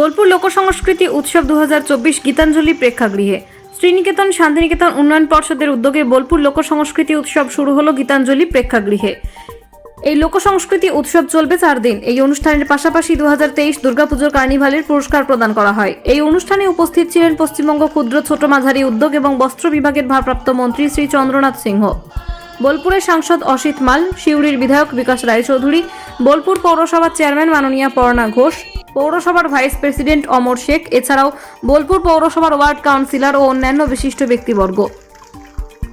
বোলপুর লোকসংস্কৃতি উৎসব দু হাজার চব্বিশ গীতাঞ্জলি প্রেক্ষাগৃহে। শ্রীনিকেতন শান্তিনিকেতন উন্নয়ন পর্ষদের উদ্যোগে বোলপুর লোকসংস্কৃতি উৎসব শুরু হলো গীতাঞ্জলি প্রেক্ষাগৃহে। এই লোকসংস্কৃতি উৎসব চলবে চার দিন। এই অনুষ্ঠানের পাশাপাশি দু হাজার তেইশ দুর্গাপুজোর কার্নিভালের পুরস্কার প্রদান করা হয়। এই অনুষ্ঠানে উপস্থিত ছিলেন পশ্চিমবঙ্গ ক্ষুদ্র ছোট মাঝারি উদ্যোগ এবং বস্ত্র বিভাগের ভারপ্রাপ্ত মন্ত্রী শ্রী চন্দ্রনাথ সিংহ। বোলপুরের সাংসদ অসিত মাল সিউড়ির বিধায়ক বিকাশ রায়চৌধুরী বোলপুর পৌরসভার চেয়ারম্যান মাননীয়া পর্ণা ঘোষ পৌরসভার ভাইস প্রেসিডেন্ট অমর শেখ এছাড়াও বোলপুর পৌরসভার ওয়ার্ড কাউন্সিলর ও অন্যান্য বিশিষ্ট ব্যক্তিবর্গ।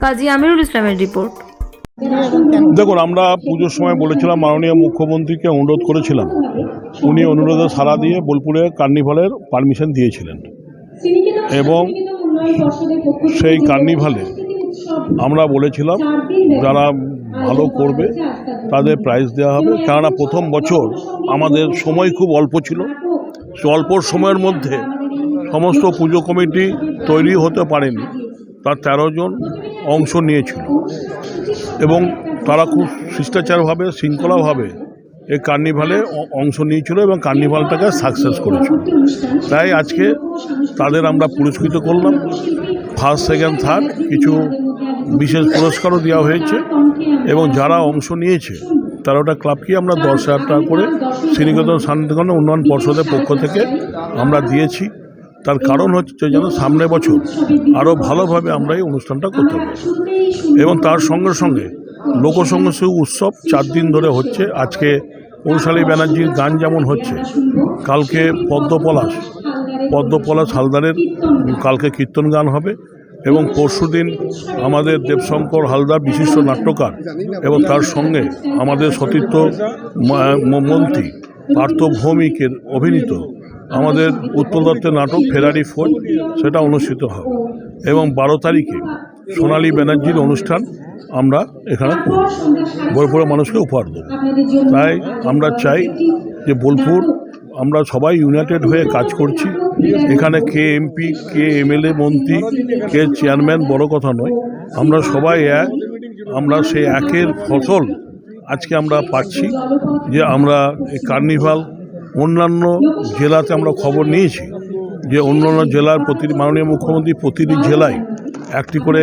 কাজী আমিরুল ইসলামের রিপোর্ট। দেখুন আমরা পুজোর সময় বলেছিলাম মাননীয় মুখ্যমন্ত্রীকে অনুরোধ করেছিলাম। উনি অনুরোধে সাড়া দিয়ে বোলপুরে কার্নিভালের পারমিশন দিয়েছিলেন। এবং সেই কার্নিভালে আমরা বলেছিলাম যারা ভালো করবে তাদের প্রাইজ দেওয়া হবে। কেননা প্রথম বছর আমাদের সময় খুব অল্প ছিল। অল্প সময়ের মধ্যে সমস্ত পুজো কমিটি তৈরি হতে পারেনি। তার তেরো জন অংশ নিয়েছিল। এবং তারা খুব শিষ্টাচারভাবে, শৃঙ্খলাভাবে এই কার্নিভালে অংশ নিয়েছিল এবং কার্নিভালটাকে সাকসেস করেছিল। তাই আজকে তাদের আমরা পুরস্কৃত করলাম। ফার্স্ট, সেকেন্ড, থার্ড কিছু বিশেষ পুরস্কারও দেওয়া হয়েছে এবং যারা অংশ নিয়েছে তারা ওটা ক্লাবকে আমরা দশ হাজার টাকা করে শ্রীনিকেতন শান্তিকরণ উন্নয়ন পর্ষদের পক্ষ থেকে আমরা দিয়েছি। তার কারণ হচ্ছে যেন সামনের বছর আরও ভালোভাবে আমরা এই অনুষ্ঠানটা করতে পারি। এবং তার সঙ্গে সঙ্গে লোকসংস্কৃতি উৎসব চার দিন ধরে হচ্ছে। আজকে কৌশালী ব্যানার্জির গান যেমন হচ্ছে, কালকে পদ্মপলাশ পদ্মপলাশ হালদারের কালকে কীর্তন গান হবে এবং পরশুদিন আমাদের দেবশঙ্কর হালদার বিশিষ্ট নাট্যকার এবং তার সঙ্গে আমাদের সতীর্থ মন্ত্রী পার্থ ভৌমিকের অভিনীত আমাদের উৎপল দত্তের নাটক ফেরারি ফোর্ট, সেটা অনুষ্ঠিত হবে এবং বারো তারিখে সোনালী ব্যানার্জির অনুষ্ঠান আমরা এখানে। বোলপুরের মানুষকে উপহার দেবো তাই আমরা চাই যে বোলপুর আমরা সবাই ইউনাইটেড হয়ে কাজ করছি। এখানে কে এমপি কে এমএলএ মন্ত্রী, কে চেয়ারম্যান বড় কথা নয়। আমরা সবাই এক, আমরা সেই একের ফসল আজকে আমরা পাচ্ছি যে আমরা কার্নিভাল অন্যান্য জেলাতে আমরা খবর নিয়েছি যে অন্যান্য জেলার প্রতি মাননীয় মুখ্যমন্ত্রী প্রতিটি জেলায় একটি করে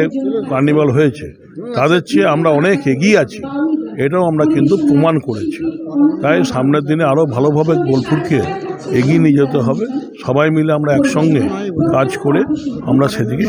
কার্নিভাল হয়েছে। তাদের চেয়ে আমরা অনেক এগিয়ে আছি। এটাও আমরা কিন্তু প্রমাণ করেছি তাই সামনের দিনে আরও ভালোভাবে বোলপুরকে এগিয়ে নিয়ে যেতে হবে সবাই মিলে আমরা একসঙ্গে কাজ করে আমরা সেদিকে।